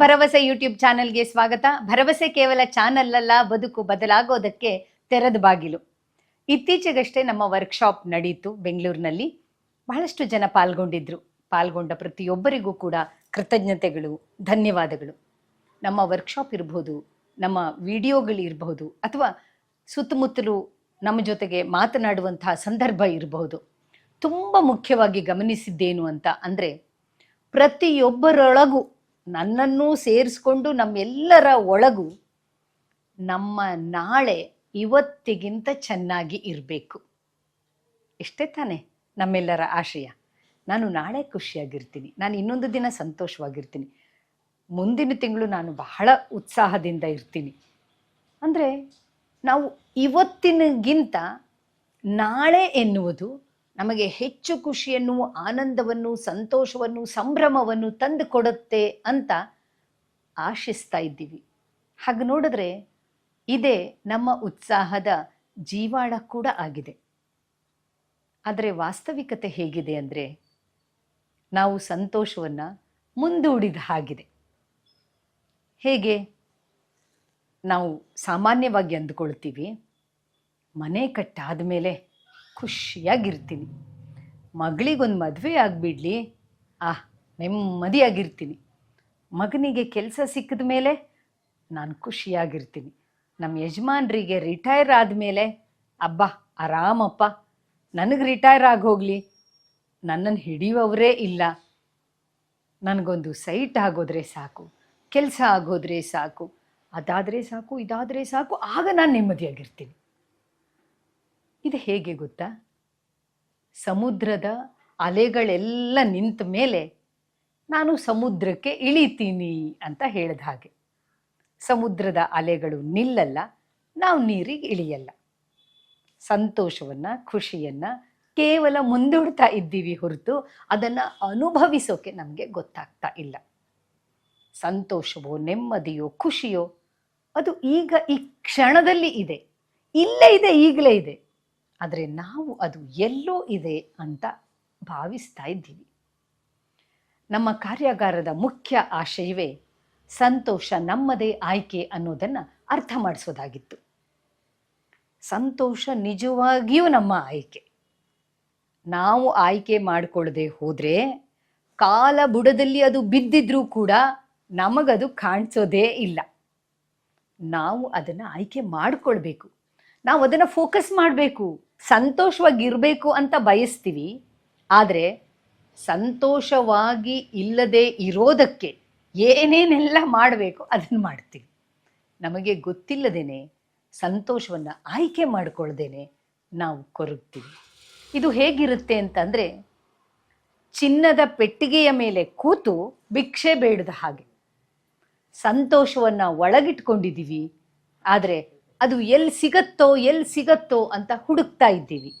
ಭರವಸೆ ಯೂಟ್ಯೂಬ್ ಚಾನೆಲ್ಗೆ ಸ್ವಾಗತ. ಭರವಸೆ ಕೇವಲ ಚಾನಲ್ ಅಲ್ಲ ಬದುಕು ಬದಲಾಗೋದಕ್ಕೆ ತೆರೆದ ಬಾಗಿಲು. ಇತ್ತೀಚೆಗಷ್ಟೇ ನಮ್ಮ ವರ್ಕ್ಶಾಪ್ ನಡೆಯಿತು ಬೆಂಗಳೂರಿನಲ್ಲಿ. ಬಹಳಷ್ಟು ಜನ ಪಾಲ್ಗೊಂಡಿದ್ರು. ಪಾಲ್ಗೊಂಡ ಪ್ರತಿಯೊಬ್ಬರಿಗೂ ಕೂಡ ಕೃತಜ್ಞತೆಗಳು, ಧನ್ಯವಾದಗಳು. ನಮ್ಮ ವರ್ಕ್ಶಾಪ್ ಇರಬಹುದು ನಮ್ಮ ವಿಡಿಯೋಗಳಿರಬಹುದು ಅಥವಾ ಸುತ್ತಮುತ್ತಲು ನಮ್ಮ ಜೊತೆಗೆ ಮಾತನಾಡುವಂತಹ ಸಂದರ್ಭ ಇರಬಹುದು ತುಂಬ ಮುಖ್ಯವಾಗಿ ಗಮನಿಸಿದ್ದೇನು ಅಂತ ಅಂದರೆ, ಪ್ರತಿಯೊಬ್ಬರೊಳಗೂ ನನ್ನನ್ನು ಸೇರಿಸ್ಕೊಂಡು ನಮ್ಮೆಲ್ಲರ ಒಳಗೂ ನಮ್ಮ ನಾಳೆ ಇವತ್ತಿಗಿಂತ ಚೆನ್ನಾಗಿ ಇರಬೇಕು. ಇಷ್ಟೇ ತಾನೇ ನಮ್ಮೆಲ್ಲರ ಆಶಯ ನಾನು ನಾಳೆ ಖುಷಿಯಾಗಿರ್ತೀನಿ. ನಾನು ಇನ್ನೊಂದು ದಿನ ಸಂತೋಷವಾಗಿರ್ತೀನಿ. ಮುಂದಿನ ತಿಂಗಳು ನಾನು ಬಹಳ ಉತ್ಸಾಹದಿಂದ ಇರ್ತೀನಿ. ಅಂದರೆ ನಾವು ಇವತ್ತಿನಗಿಂತ ನಾಳೆ ಎನ್ನುವುದು ನಮಗೆ ಹೆಚ್ಚು ಖುಷಿಯನ್ನು, ಆನಂದವನ್ನು, ಸಂತೋಷವನ್ನು, ಸಂಭ್ರಮವನ್ನು ತಂದು ಕೊಡುತ್ತೆ ಅಂತ ಆಶಿಸ್ತಾ ಇದ್ದೀವಿ. ಹಾಗೆ ನೋಡಿದ್ರೆ ಇದೇ ನಮ್ಮ ಉತ್ಸಾಹದ ಜೀವಾಳ ಕೂಡ ಆಗಿದೆ. ಆದರೆ ವಾಸ್ತವಿಕತೆ ಹೇಗಿದೆ ಅಂದರೆ ನಾವು ಸಂತೋಷವನ್ನು ಮುಂದೂಡಿದ ಹಾಗಿದೆ. ಹೇಗೆ? ನಾವು ಸಾಮಾನ್ಯವಾಗಿ ಅಂದುಕೊಳ್ತೀವಿ, ಮನೆ ಕಟ್ಟಾದ ಮೇಲೆ ಖುಷಿಯಾಗಿರ್ತೀನಿ. ಮಗಳಿಗೊಂದು ಮದುವೆ ಆಗಿಬಿಡಲಿ. ಆ, ನೆಮ್ಮದಿಯಾಗಿರ್ತೀನಿ. ಮಗನಿಗೆ ಕೆಲಸ ಸಿಕ್ಕಿದ ಮೇಲೆ ನಾನು ಖುಷಿಯಾಗಿರ್ತೀನಿ. ನಮ್ಮ ಯಜಮಾನ್ರಿಗೆ ರಿಟೈರ್ ಆದಮೇಲೆ, ಅಬ್ಬಾ, ಆರಾಮಪ್ಪ. ನನಗೆ ರಿಟೈರ್ ಆಗಿ ಹೋಗಲಿ. ನನ್ನನ್ನು ಹಿಡಿಯುವವರೇ ಇಲ್ಲ. ನನಗೊಂದು ಸೈಟ್ ಆಗೋದ್ರೆ ಸಾಕು. ಕೆಲಸ ಆಗೋದ್ರೆ ಸಾಕು. ಅದಾದರೆ ಸಾಕು, ಇದಾದರೆ ಸಾಕು. ಆಗ ನಾನು ನೆಮ್ಮದಿಯಾಗಿರ್ತೀನಿ. ಇದು ಹೇಗೆ ಗೊತ್ತಾ? ಸಮುದ್ರದ ಅಲೆಗಳೆಲ್ಲ ನಿಂತ ಮೇಲೆ ನಾನು ಸಮುದ್ರಕ್ಕೆ ಇಳಿತೀನಿ ಅಂತ ಹೇಳಿದ ಹಾಗೆ. ಸಮುದ್ರದ ಅಲೆಗಳು ನಿಲ್ಲಲ್ಲ, ನಾವು ನೀರಿಗೆ ಇಳಿಯಲ್ಲ. ಸಂತೋಷವನ್ನು, ಖುಷಿಯನ್ನು ಕೇವಲ ಮುಂದೂಡ್ತಾ ಇದ್ದೀವಿ ಹೊರತು ಅದನ್ನು ಅನುಭವಿಸೋಕೆ ನಮಗೆ ಗೊತ್ತಾಗ್ತಾ ಇಲ್ಲ. ಸಂತೋಷವೋ, ನೆಮ್ಮದಿಯೋ, ಖುಷಿಯೋ, ಅದು ಈಗ ಈ ಕ್ಷಣದಲ್ಲಿ ಇದೆ. ಇಲ್ಲೇ ಇದೆ, ಈಗಲೇ ಇದೆ. ಆದರೆ ನಾವು ಅದು ಎಲ್ಲೋ ಇದೆ ಅಂತ ಭಾವಿಸ್ತಾ ಇದ್ದೀವಿ. ನಮ್ಮ ಕಾರ್ಯಾಗಾರದ ಮುಖ್ಯ ಆಶಯವೇ ಸಂತೋಷ ನಮ್ಮದೇ ಆಯ್ಕೆ ಅನ್ನೋದನ್ನು ಅರ್ಥ ಮಾಡಿಸೋದಾಗಿತ್ತು. ಸಂತೋಷ ನಿಜವಾಗಿಯೂ ನಮ್ಮ ಆಯ್ಕೆ. ನಾವು ಆಯ್ಕೆ ಮಾಡಿಕೊಳ್ಳದೆ ಹೋದರೆ ಕಾಲ ಬುಡದಲ್ಲಿ ಅದು ಬಿದ್ದಿದ್ರೂ ಕೂಡ ನಮಗದು ಕಾಣಿಸೋದೇ ಇಲ್ಲ. ನಾವು ಅದನ್ನು ಆಯ್ಕೆ ಮಾಡಿಕೊಳ್ಬೇಕು. ನಾವು ಅದನ್ನು ಫೋಕಸ್ ಮಾಡಬೇಕು. ಸಂತೋಷವಾಗಿರಬೇಕು ಅಂತ ಬಯಸ್ತೀವಿ. ಆದರೆ ಸಂತೋಷವಾಗಿ ಇಲ್ಲದೆ ಇರೋದಕ್ಕೆ ಏನೇನೆಲ್ಲ ಮಾಡಬೇಕು ಅದನ್ನು ಮಾಡ್ತೀವಿ. ನಮಗೆ ಗೊತ್ತಿಲ್ಲದೇನೆ ಸಂತೋಷವನ್ನು ಆಯ್ಕೆ ಮಾಡಿಕೊಳ್ಳ್ದೇನೆ ನಾವು ಕೊರಗ್ತೀವಿ. ಇದು ಹೇಗಿರುತ್ತೆ ಅಂತಂದರೆ ಚಿನ್ನದ ಪೆಟ್ಟಿಗೆಯ ಮೇಲೆ ಕೂತು ಭಿಕ್ಷೆ ಬೇಡದ ಹಾಗೆ. ಸಂತೋಷವನ್ನು ಒಳಗಿಟ್ಕೊಂಡಿದ್ದೀವಿ ಆದರೆ ಅದು ಎಲ್ಲಿ ಸಿಗತ್ತೋ ಎಲ್ಲಿ ಸಿಗತ್ತೋ ಅಂತ ಹುಡುಕ್ತಾ ಇದ್ದೀವಿ.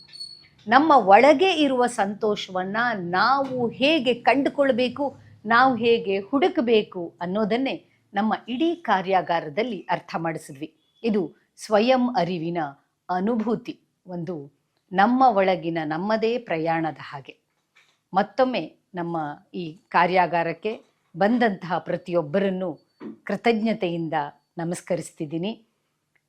ನಮ್ಮ ಒಳಗೆ ಇರುವ ಸಂತೋಷವನ್ನು ನಾವು ಹೇಗೆ ಕಂಡುಕೊಳ್ಬೇಕು, ನಾವು ಹೇಗೆ ಹುಡುಕಬೇಕು ಅನ್ನೋದನ್ನೇ ನಮ್ಮ ಇಡೀ ಕಾರ್ಯಾಗಾರದಲ್ಲಿ ಅರ್ಥ ಮಾಡಿಸಿದ್ವಿ. ಇದು ಸ್ವಯಂ ಅರಿವಿನ ಅನುಭೂತಿ, ಒಂದು ನಮ್ಮ ಒಳಗಿನ ನಮ್ಮದೇ ಪ್ರಯಾಣದ ಹಾಗೆ. ಮತ್ತೊಮ್ಮೆ ನಮ್ಮ ಈ ಕಾರ್ಯಾಗಾರಕ್ಕೆ ಬಂದಂತಹ ಪ್ರತಿಯೊಬ್ಬರನ್ನು ಕೃತಜ್ಞತೆಯಿಂದ ನಮಸ್ಕರಿಸ್ತಿದ್ದೀನಿ.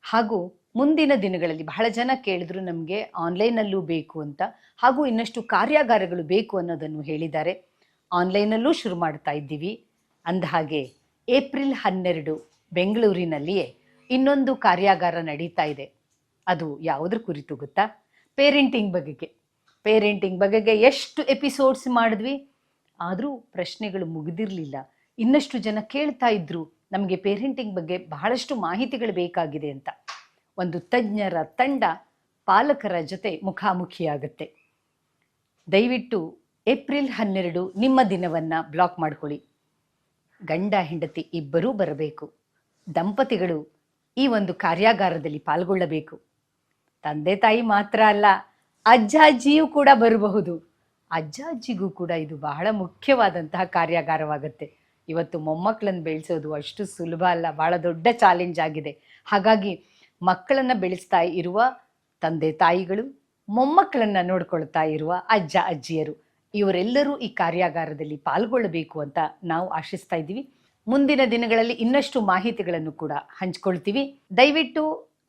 ಹಾಗೂ ಮುಂದಿನ ದಿನಗಳಲ್ಲಿ ಬಹಳ ಜನ ಕೇಳಿದ್ರು ನಮಗೆ ಆನ್ಲೈನಲ್ಲೂ ಬೇಕು ಅಂತ, ಹಾಗೂ ಇನ್ನಷ್ಟು ಕಾರ್ಯಾಗಾರಗಳು ಬೇಕು ಅನ್ನೋದನ್ನು ಹೇಳಿದ್ದಾರೆ. ಆನ್ಲೈನಲ್ಲೂ ಶುರು ಮಾಡ್ತಾ ಇದ್ದೀವಿ. ಅಂದಹಾಗೆ ಏಪ್ರಿಲ್ ಹನ್ನೆರಡು ಬೆಂಗಳೂರಿನಲ್ಲಿಯೇ ಇನ್ನೊಂದು ಕಾರ್ಯಾಗಾರ ನಡೀತಾ ಇದೆ. ಅದು ಯಾವುದ್ರ ಕುರಿತು ಗೊತ್ತಾ? ಪೇರೆಂಟಿಂಗ್ ಬಗೆಗೆ. ಪೇರೆಂಟಿಂಗ್ ಬಗೆಗೆ ಎಷ್ಟು ಎಪಿಸೋಡ್ಸ್ ಮಾಡಿದ್ವಿ? ಆದರೂ ಪ್ರಶ್ನೆಗಳು ಮುಗಿದಿರಲಿಲ್ಲ. ಇನ್ನಷ್ಟು ಜನ ಕೇಳ್ತಾ ಇದ್ರು ನಮಗೆ ಪೇರೆಂಟಿಂಗ್ ಬಗ್ಗೆ ಬಹಳಷ್ಟು ಮಾಹಿತಿಗಳು ಬೇಕಾಗಿದೆ ಅಂತ. ಒಂದು ತಜ್ಞರ ತಂಡ ಪಾಲಕರ ಜೊತೆ ಮುಖಾಮುಖಿಯಾಗುತ್ತೆ. ದಯವಿಟ್ಟು ಏಪ್ರಿಲ್ ಹನ್ನೆರಡು ನಿಮ್ಮ ದಿನವನ್ನು ಬ್ಲಾಕ್ ಮಾಡ್ಕೊಳ್ಳಿ. ಗಂಡ, ಹೆಂಡತಿ ಇಬ್ಬರೂ ಬರಬೇಕು. ದಂಪತಿಗಳು ಈ ಒಂದು ಕಾರ್ಯಾಗಾರದಲ್ಲಿ ಪಾಲ್ಗೊಳ್ಳಬೇಕು. ತಂದೆ, ತಾಯಿ ಮಾತ್ರ ಅಲ್ಲ, ಅಜ್ಜ, ಅಜ್ಜಿಯೂ ಕೂಡ ಬರಬಹುದು. ಅಜ್ಜ, ಅಜ್ಜಿಗೂ ಕೂಡ ಇದು ಬಹಳ ಮುಖ್ಯವಾದಂತಹ ಕಾರ್ಯಾಗಾರವಾಗುತ್ತೆ. ಇವತ್ತು ಮೊಮ್ಮಕ್ಕಳನ್ನು ಬೆಳೆಸೋದು ಅಷ್ಟು ಸುಲಭ ಅಲ್ಲ, ಬಹಳ ದೊಡ್ಡ ಚಾಲೆಂಜ್ ಆಗಿದೆ. ಹಾಗಾಗಿ ಮಕ್ಕಳನ್ನು ಬೆಳೆಸ್ತಾ ಇರುವ ತಂದೆ ತಾಯಿಗಳು, ಮೊಮ್ಮಕ್ಕಳನ್ನು ನೋಡ್ಕೊಳ್ತಾ ಇರುವ ಅಜ್ಜ ಅಜ್ಜಿಯರು, ಇವರೆಲ್ಲರೂ ಈ ಕಾರ್ಯಾಗಾರದಲ್ಲಿ ಪಾಲ್ಗೊಳ್ಳಬೇಕು ಅಂತ ನಾವು ಆಶಿಸ್ತಾ ಇದ್ದೀವಿ. ಮುಂದಿನ ದಿನಗಳಲ್ಲಿ ಇನ್ನಷ್ಟು ಮಾಹಿತಿಗಳನ್ನು ಕೂಡ ಹಂಚ್ಕೊಳ್ತೀವಿ. ದಯವಿಟ್ಟು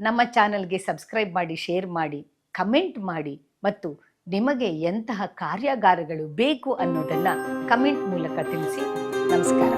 ನಮ್ಮ ಚಾನಲ್ಗೆ ಸಬ್ಸ್ಕ್ರೈಬ್ ಮಾಡಿ ಶೇರ್ ಮಾಡಿ ಕಮೆಂಟ್ ಮಾಡಿ ಮತ್ತು ನಿಮಗೆ ಎಂತಹ ಕಾರ್ಯಾಗಾರಗಳು ಬೇಕು ಅನ್ನೋದನ್ನ ಕಮೆಂಟ್ ಮೂಲಕ ತಿಳಿಸಿ. ನಮಸ್ಕಾರ.